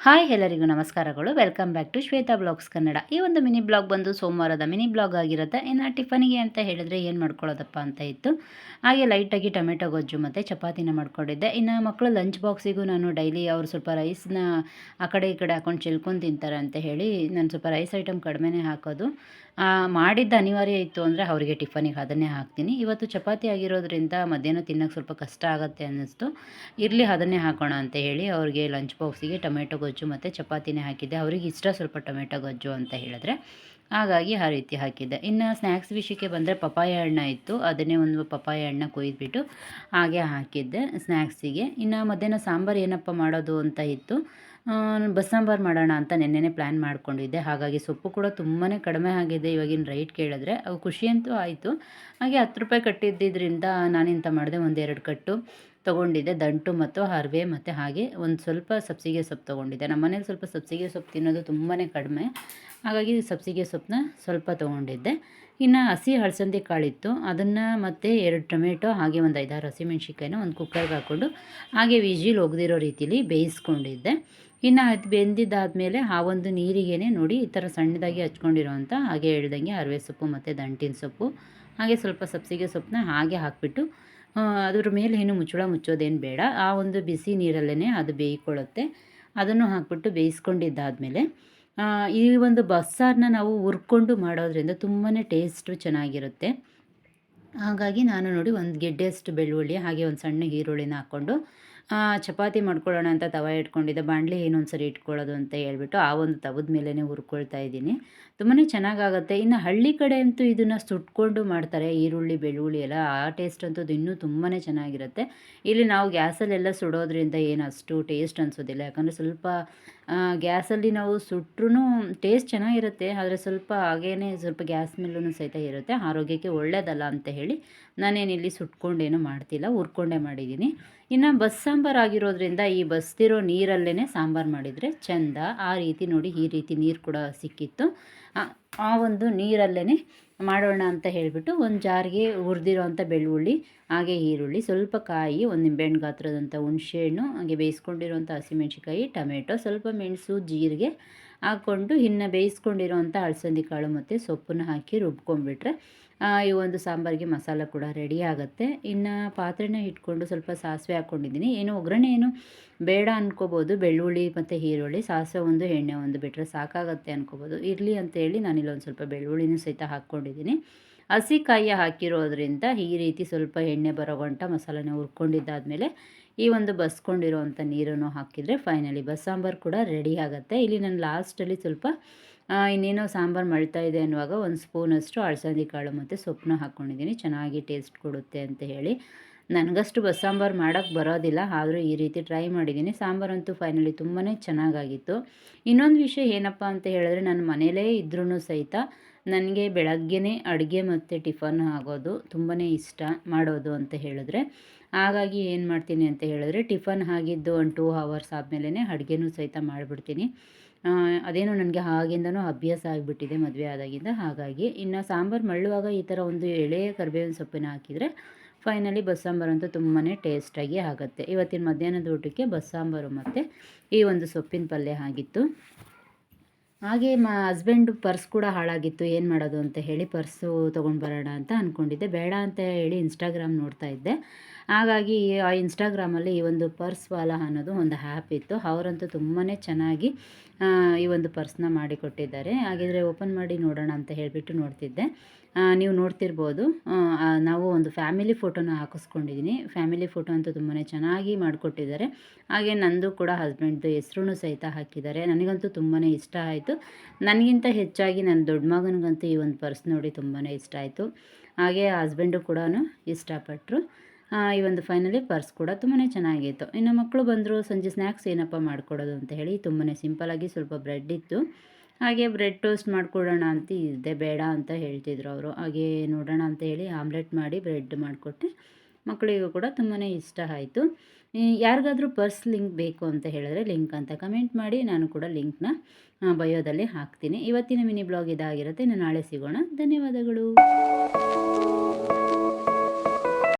Hi ಎಲ್ಲರಿಗೂ ನಮಸ್ಕಾರಗಳು. Welcome back to Shweta blogs Kannada. ಈ ಒಂದು ಮಿನಿ ಬ್ಲಾಗ್ ಬಂದು ಸೋಮವಾರದ ಮಿನಿ ಬ್ಲಾಗ್ ಆಗಿರುತ್ತೆ. ಇನ್ನು ಟಿಫನಿಗೆ ಅಂತ ಹೇಳಿದರೆ ಏನು ಮಾಡ್ಕೊಳ್ಳೋದಪ್ಪ ಅಂತ ಇತ್ತು. ಹಾಗೆ ಲೈಟಾಗಿ ಟೊಮೆಟೊ, ಗೊಜ್ಜು ಮತ್ತು ಚಪಾತಿನ ಮಾಡ್ಕೊಂಡಿದ್ದೆ. ಇನ್ನು ಮಕ್ಕಳು ಲಂಚ್ ಬಾಕ್ಸಿಗೂ ನಾನು ಡೈಲಿ ಅವರು ಸ್ವಲ್ಪ ರೈಸ್ನ ಆ ಕಡೆ ಈ ಕಡೆ ಹಾಕೊಂಡು ಚೆಲ್ಕೊಂಡು ತಿಂತಾರೆ ಅಂತ ಹೇಳಿ ನಾನು ಸ್ವಲ್ಪ ರೈಸ್ ಐಟಮ್ ಕಡಿಮೆನೇ ಹಾಕೋದು. ಮಾಡಿದ್ದ ಅನಿವಾರ್ಯ ಇತ್ತು ಅಂದರೆ ಅವರಿಗೆ ಟಿಫನಿಗೆ ಅದನ್ನೇ ಹಾಕ್ತೀನಿ. ಇವತ್ತು ಚಪಾತಿ ಆಗಿರೋದ್ರಿಂದ ಮಧ್ಯಾಹ್ನ ತಿನ್ನೋಕ್ಕೆ ಸ್ವಲ್ಪ ಕಷ್ಟ ಆಗುತ್ತೆ ಅನ್ನಿಸ್ತು. ಇರಲಿ ಅದನ್ನೇ ಹಾಕೋಣ ಅಂತ ಹೇಳಿ ಅವ್ರಿಗೆ ಲಂಚ್ ಬಾಕ್ಸಿಗೆ ಟೊಮೆಟೊ, ಗೊಜ್ಜು ಮತ್ತು ಚಪಾತಿನೇ ಹಾಕಿದ್ದೆ. ಅವ್ರಿಗೆ ಇಷ್ಟ ಸ್ವಲ್ಪ ಟೊಮೆಟೊ ಗೊಜ್ಜು ಅಂತ ಹೇಳಿದ್ರೆ. ಹಾಗಾಗಿ ಆ ರೀತಿ ಹಾಕಿದ್ದೆ. ಇನ್ನು ಸ್ನ್ಯಾಕ್ಸ್ ವಿಷಯಕ್ಕೆ ಬಂದರೆ ಪಪಾಯ ಹಣ್ಣು ಇತ್ತು. ಅದನ್ನೇ ಒಂದು ಪಪಾಯ ಹಣ್ಣ ಕೊಯ್ದುಬಿಟ್ಟು ಹಾಗೆ ಹಾಕಿದ್ದೆ ಸ್ನ್ಯಾಕ್ಸಿಗೆ ಇನ್ನು ಮಧ್ಯಾಹ್ನ ಸಾಂಬಾರು ಏನಪ್ಪ ಮಾಡೋದು ಅಂತ ಇತ್ತು. ಬಸ್ಸಾಂಬಾರು ಮಾಡೋಣ ಅಂತ ನೆನ್ನೆನೇ ಪ್ಲ್ಯಾನ್ ಮಾಡ್ಕೊಂಡಿದ್ದೆ. ಹಾಗಾಗಿ ಸೊಪ್ಪು ಕೂಡ ತುಂಬಾ ಕಡಿಮೆ ಆಗಿದೆ ಇವಾಗಿನ ರೈಟ್ ಕೇಳಿದ್ರೆ. ಅವು ಖುಷಿಯಂತೂ ಆಯಿತು. ಹಾಗೆ ಹತ್ತು ರೂಪಾಯಿ ಕಟ್ಟಿದ್ದಿದ್ದರಿಂದ ನಾನೆಂತ ಮಾಡಿದೆ ಒಂದೆರಡು ಕಟ್ಟು. ತೊಗೊಂಡಿದ್ದೆ, ದಂಟು ಮತ್ತು ಹರಿವೆ ಮತ್ತು ಹಾಗೆ ಒಂದು ಸ್ವಲ್ಪ ಸಬ್ಸಿಗೆ ಸೊಪ್ಪು ತೊಗೊಂಡಿದ್ದೆ. ನಮ್ಮ ಮನೇಲಿ ಸ್ವಲ್ಪ ಸಬ್ಸಿಗೆ ಸೊಪ್ಪು ತಿನ್ನೋದು ತುಂಬಾ ಕಡಿಮೆ. ಹಾಗಾಗಿ ಸಬ್ಸಿಗೆ ಸೊಪ್ಪನ್ನ ಸ್ವಲ್ಪ ತೊಗೊಂಡಿದ್ದೆ. ಇನ್ನು ಹಸಿ ಹಳಸಂದಿ ಕಾಳಿತ್ತು. ಅದನ್ನು ಮತ್ತು ಎರಡು ಟೊಮೆಟೊ, ಹಾಗೆ ಒಂದು ಐದಾರು ಹಸಿಮೆಣ್ಸಿನ್ಕಾಯಿನ ಒಂದು ಕುಕ್ಕರ್ಗೆ ಹಾಕ್ಕೊಂಡು ಹಾಗೆ ವಿಜಿಲ್ ಒಗೆದಿರೋ ರೀತಿಲಿ ಬೇಯಿಸ್ಕೊಂಡಿದ್ದೆ. ಇನ್ನು ಅದು ಬೆಂದಿದ್ದಾದಮೇಲೆ ಆ ಒಂದು ನೀರಿಗೇ ನೋಡಿ ಈ ಥರ ಸಣ್ಣದಾಗಿ ಹಚ್ಕೊಂಡಿರೋವಂಥ ಹಾಗೆ ಹೇಳ್ದಂಗೆ ಅರವೆ ಸೊಪ್ಪು ಮತ್ತು ದಂಟಿನ ಸೊಪ್ಪು ಹಾಗೆ ಸ್ವಲ್ಪ ಸಬ್ಸಿಗೆ ಸೊಪ್ಪನ್ನ ಹಾಗೆ ಹಾಕಿಬಿಟ್ಟು ಅದ್ರ ಮೇಲೆ ಏನು ಮುಚ್ಚಳ ಮುಚ್ಚೋದೇನು ಬೇಡ. ಆ ಒಂದು ಬಿಸಿ ನೀರಲ್ಲೇ ಅದು ಬೇಯ್ಕೊಳ್ಳುತ್ತೆ. ಅದನ್ನು ಹಾಕ್ಬಿಟ್ಟು ಬೇಯಿಸ್ಕೊಂಡಿದ್ದಾದಮೇಲೆ ಈ ಒಂದು ಬಸ್ಸಾರನ್ನ ನಾವು ಹುರ್ಕೊಂಡು ಮಾಡೋದ್ರಿಂದ ತುಂಬಾ ಟೇಸ್ಟು ಚೆನ್ನಾಗಿರುತ್ತೆ. ಹಾಗಾಗಿ ನಾನು ನೋಡಿ ಒಂದು ಗೆಡ್ಡೆಯಷ್ಟು ಬೆಳ್ಳುಳ್ಳಿ, ಹಾಗೆ ಒಂದು ಸಣ್ಣ ಈರುಳ್ಳಿನ ಹಾಕ್ಕೊಂಡು ಚಪಾತಿ ಮಾಡ್ಕೊಳ್ಳೋಣ ಅಂತ ತವ ಇಟ್ಕೊಂಡಿದ್ದೆ. ಬಾಣಲಿ ಇನ್ನೊಂದು ಸರಿ ಇಟ್ಕೊಳ್ಳೋದು ಅಂತ ಹೇಳ್ಬಿಟ್ಟು ಆ ಒಂದು ತವದ ಮೇಲೇ ಹುರ್ಕೊಳ್ತಾ ಇದ್ದೀನಿ. ತುಂಬಾ ಚೆನ್ನಾಗಾಗುತ್ತೆ. ಇನ್ನು ಹಳ್ಳಿ ಕಡೆ ಅಂತೂ ಇದನ್ನು ಸುಟ್ಕೊಂಡು ಮಾಡ್ತಾರೆ. ಈರುಳ್ಳಿ, ಬೆಳ್ಳುಳ್ಳಿ ಎಲ್ಲ ಆ ಟೇಸ್ಟ್ ಅಂತೂ ಇನ್ನೂ ತುಂಬಾ ಚೆನ್ನಾಗಿರುತ್ತೆ. ಇಲ್ಲಿ ನಾವು ಗ್ಯಾಸಲ್ಲೆಲ್ಲ ಸುಡೋದ್ರಿಂದ ಏನು ಅಷ್ಟು ಟೇಸ್ಟ್ ಅನಿಸೋದಿಲ್ಲ. ಯಾಕಂದರೆ ಸ್ವಲ್ಪ ಗ್ಯಾಸಲ್ಲಿ ನಾವು ಸುಟ್ರೂ ಟೇಸ್ಟ್ ಚೆನ್ನಾಗಿರುತ್ತೆ, ಆದರೆ ಸ್ವಲ್ಪ ಹಾಗೇ ಸ್ವಲ್ಪ ಗ್ಯಾಸ್ ಮೇಲೂ ಸಹಿತ ಇರುತ್ತೆ. ಆರೋಗ್ಯಕ್ಕೆ ಒಳ್ಳೆಯದಲ್ಲ ಅಂತ ಹೇಳಿ ನಾನೇನಿಲ್ಲಿ ಸುಟ್ಕೊಂಡೇನು ಮಾಡ್ತಿಲ್ಲ, ಹುರ್ಕೊಂಡೇ ಮಾಡಿದ್ದೀನಿ. ಇನ್ನು ಬಸ್ ಸಾಂಬಾರು ಆಗಿರೋದ್ರಿಂದ ಈ ಬಸ್ತಿರೋ ನೀರಲ್ಲೇ ಸಾಂಬಾರು ಮಾಡಿದರೆ ಚೆಂದ. ಆ ರೀತಿ ನೋಡಿ ಈ ರೀತಿ ನೀರು ಕೂಡ ಸಿಕ್ಕಿತ್ತು. ಆ ಒಂದು ನೀರಲ್ಲೇ ಮಾಡೋಣ ಅಂತ ಹೇಳಿಬಿಟ್ಟು ಒಂದು ಜಾರಿಗೆ ಹುರಿದಿರೋವಂಥ ಬೆಳ್ಳುಳ್ಳಿ, ಹಾಗೆ ಈರುಳ್ಳಿ, ಸ್ವಲ್ಪ ಕಾಯಿ, ಒಂದು ನಿಂಬೆಹಣ್ಣು ಗಾತ್ರದಂಥ ಹುಣಸೆಹಣ್ಣು, ಹಾಗೆ ಬೇಯಿಸ್ಕೊಂಡಿರೋಂಥ ಹಸಿಮೆಣ್ಸಿಕಾಯಿ ಟೊಮೆಟೊ, ಸ್ವಲ್ಪ ಮೆಣಸು, ಜೀರಿಗೆ ಹಾಕ್ಕೊಂಡು ಇನ್ನು ಬೇಯಿಸ್ಕೊಂಡಿರೋವಂಥ ಅಳಸಂದಿ ಕಾಳು ಮತ್ತು ಸೊಪ್ಪನ್ನು ಹಾಕಿ ರುಬ್ಕೊಂಡ್ಬಿಟ್ರೆ ಈ ಒಂದು ಸಾಂಬಾರಿಗೆ ಮಸಾಲೆ ಕೂಡ ರೆಡಿ ಆಗುತ್ತೆ. ಇನ್ನು ಪಾತ್ರೆನ ಇಟ್ಕೊಂಡು ಸ್ವಲ್ಪ ಸಾಸಿವೆ ಹಾಕ್ಕೊಂಡಿದ್ದೀನಿ. ಏನು ಒಗ್ಗರಣೆ ಏನು ಬೇಡ ಅನ್ಕೋಬೋದು. ಬೆಳ್ಳುಳ್ಳಿ ಮತ್ತು ಈರುಳ್ಳಿ, ಸಾಸಿವೆ ಒಂದು, ಎಣ್ಣೆ ಒಂದು ಬಿಟ್ಟರೆ ಸಾಕಾಗತ್ತೆ ಅನ್ಕೋಬೋದು. ಇರಲಿ ಅಂತೇಳಿ ನಾನಿಲ್ಲೊಂದು ಸ್ವಲ್ಪ ಬೆಳ್ಳುಳ್ಳಿನೂ ಸಹಿತ ಹಾಕ್ಕೊಂಡಿದ್ದೀನಿ. ಹಸಿ ಕಾಯಿ ಹಾಕಿರೋದ್ರಿಂದ ಈ ರೀತಿ ಸ್ವಲ್ಪ ಎಣ್ಣೆ ಬರೋ ಗಂಟ ಮಸಾಲೆನ ಹುರ್ಕೊಂಡಿದ್ದಾದಮೇಲೆ ಈ ಒಂದು ಬಸ್ಕೊಂಡಿರೋವಂಥ ನೀರನ್ನು ಹಾಕಿದರೆ ಫೈನಲಿ ಬಸ್ಸಾಂಬಾರು ಕೂಡ ರೆಡಿ ಆಗುತ್ತೆ. ಇಲ್ಲಿ ನಾನು ಲಾಸ್ಟಲ್ಲಿ ಸ್ವಲ್ಪ ಇನ್ನೇನೋ ಸಾಂಬಾರು ಮಳ್ತಾ ಇದೆ ಅನ್ನುವಾಗ ಒಂದು ಸ್ಪೂನಷ್ಟು ಅಳಸಂದಿ ಕಾಳು ಮತ್ತು ಸೊಪ್ಪನ್ನ ಹಾಕ್ಕೊಂಡಿದ್ದೀನಿ ಚೆನ್ನಾಗಿ ಟೇಸ್ಟ್ ಕೊಡುತ್ತೆ ಅಂತ ಹೇಳಿ. ನನಗಷ್ಟು ಬಸ್ಸಾಂಬಾರು ಮಾಡೋಕ್ಕೆ ಬರೋದಿಲ್ಲ, ಆದರೂ ಈ ರೀತಿ ಟ್ರೈ ಮಾಡಿದ್ದೀನಿ. ಸಾಂಬಾರಂತೂ ಫೈನಲಿ ತುಂಬಾ ಚೆನ್ನಾಗಾಗಿತ್ತು. ಇನ್ನೊಂದು ವಿಷಯ ಏನಪ್ಪ ಅಂತ ಹೇಳಿದ್ರೆ ನಾನು ಮನೇಲೇ ಇದ್ರೂ ಸಹಿತ ನನಗೆ ಬೆಳಗ್ಗೆನೇ ಅಡುಗೆ ಮತ್ತು ಟಿಫನ್ ಆಗೋದು ತುಂಬಾ ಇಷ್ಟ ಮಾಡೋದು ಅಂತ ಹೇಳಿದ್ರೆ. ಹಾಗಾಗಿ ಏನು ಮಾಡ್ತೀನಿ ಅಂತ ಹೇಳಿದ್ರೆ ಟಿಫನ್ ಆಗಿದ್ದು ಒಂದು ಟೂ ಅವರ್ಸ್ ಆದಮೇಲೆ ಅಡುಗೆನೂ ಸಹಿತ ಮಾಡಿಬಿಡ್ತೀನಿ. ಅದೇನೋ ನನಗೆ ಆಗಿಂದನೂ ಅಭ್ಯಾಸ ಆಗಿಬಿಟ್ಟಿದೆ ಮದುವೆ ಆದಾಗಿಂದ. ಹಾಗಾಗಿ ಇನ್ನು ಸಾಂಬಾರು ಮಳ್ಳುವಾಗ ಈ ಥರ ಒಂದು ಎಳೆಯ ಕರಿಬೇವಿನ ಸೊಪ್ಪಿನ ಹಾಕಿದರೆ ಫೈನಲಿ ಬಸ್ಸಾಂಬಾರು ಅಂತೂ ತುಂಬಾ ಟೇಸ್ಟಾಗಿ ಆಗುತ್ತೆ. ಇವತ್ತಿನ ಮಧ್ಯಾಹ್ನದ ಊಟಕ್ಕೆ ಬಸ್ಸಾಂಬಾರು ಮತ್ತು ಈ ಒಂದು ಸೊಪ್ಪಿನ ಪಲ್ಯ ಆಗಿತ್ತು. ಹಾಗೆ ಮ ಹಸ್ಬೆಂಡು ಪರ್ಸ್ ಕೂಡ ಹಾಳಾಗಿತ್ತು, ಏನು ಮಾಡೋದು ಅಂತ ಹೇಳಿ ಪರ್ಸು ತೊಗೊಂಡು ಬರೋಣ ಅಂತ ಅಂದ್ಕೊಂಡಿದ್ದೆ ಬೇಡ ಅಂತ ಹೇಳಿ ಇನ್ಸ್ಟಾಗ್ರಾಮ್ ನೋಡ್ತಾ ಇದ್ದೆ. ಹಾಗಾಗಿ ಆ ಇನ್ಸ್ಟಾಗ್ರಾಮಲ್ಲಿ ಈ ಒಂದು ಪರ್ಸ್ ವಾಲ ಅನ್ನೋದು ಒಂದು ಆ್ಯಪ್ ಇತ್ತು. ಅವರಂತೂ ತುಂಬಾ ಚೆನ್ನಾಗಿ ಈ ಒಂದು ಪರ್ಸ್ನ ಮಾಡಿಕೊಟ್ಟಿದ್ದಾರೆ. ಹಾಗಿದ್ರೆ ಓಪನ್ ಮಾಡಿ ನೋಡೋಣ ಅಂತ ಹೇಳಿಬಿಟ್ಟು ನೋಡ್ತಿದ್ದೆ. ನೀವು ನೋಡ್ತಿರ್ಬೋದು. ನಾವು ಒಂದು ಫ್ಯಾಮಿಲಿ ಫೋಟೋನ ಹಾಕಿಸ್ಕೊಂಡಿದ್ದೀನಿ ಫ್ಯಾಮಿಲಿ ಫೋಟೋ ಅಂತೂ ತುಂಬಾ ಚೆನ್ನಾಗಿ ಮಾಡಿಕೊಟ್ಟಿದ್ದಾರೆ. ಹಾಗೆ ನಂದು ಕೂಡ ಹಸ್ಬೆಂಡ್ದು ಹೆಸ್ರು ಸಹಿತ ಹಾಕಿದ್ದಾರೆ. ನನಗಂತೂ ತುಂಬಾ ಇಷ್ಟ ಆಯಿತು. ನನಗಿಂತ ಹೆಚ್ಚಾಗಿ ನನ್ನ ದೊಡ್ಡ ಮಗನಿಗಂತೂ ಈ ಒಂದು ಪರ್ಸ್ ನೋಡಿ ತುಂಬಾ ಇಷ್ಟ ಆಯಿತು. ಹಾಗೆ ಹಸ್ಬೆಂಡು ಕೂಡ ಇಷ್ಟಪಟ್ಟರು ಈ ಒಂದು ಫೈನಲಿ ಪರ್ಸ್ ಕೂಡ ತುಂಬಾ ಚೆನ್ನಾಗಿತ್ತು. ಇನ್ನು ಮಕ್ಕಳು ಬಂದರು ಸಂಜೆ ಸ್ನ್ಯಾಕ್ಸ್ ಏನಪ್ಪ ಮಾಡಿಕೊಡೋದು ಅಂತ ಹೇಳಿ ತುಂಬಾ ಸಿಂಪಲಾಗಿ ಸ್ವಲ್ಪ ಬ್ರೆಡ್ ಇತ್ತು. ಹಾಗೆ ಬ್ರೆಡ್ ಟೋಸ್ಟ್ ಮಾಡಿಕೊಡೋಣ ಅಂತ ಇದ್ದೆ ಬೇಡ ಅಂತ ಹೇಳ್ತಿದ್ರು ಅವರು. ಹಾಗೆ ನೋಡೋಣ ಅಂತ ಹೇಳಿ ಆಮ್ಲೆಟ್ ಮಾಡಿ ಬ್ರೆಡ್ ಮಾಡಿಕೊಟ್ಟೆ. ಮಕ್ಕಳಿಗೂ ಕೂಡ ತುಂಬಾ ಇಷ್ಟ ಆಯಿತು. ಯಾರಿಗಾದರೂ ಪರ್ಸ್ ಲಿಂಕ್ ಬೇಕು ಅಂತ ಹೇಳಿದ್ರೆ ಲಿಂಕ್ ಅಂತ ಕಮೆಂಟ್ ಮಾಡಿ, ನಾನು ಕೂಡ ಲಿಂಕ್ನ ಬಯೋದಲ್ಲಿ ಹಾಕ್ತೀನಿ. ಇವತ್ತಿನ ಮಿನಿ ಬ್ಲಾಗ್ ಇದಾಗಿರುತ್ತೆ. ನಾನು ನಾಳೆ ಸಿಗೋಣ. ಧನ್ಯವಾದಗಳು.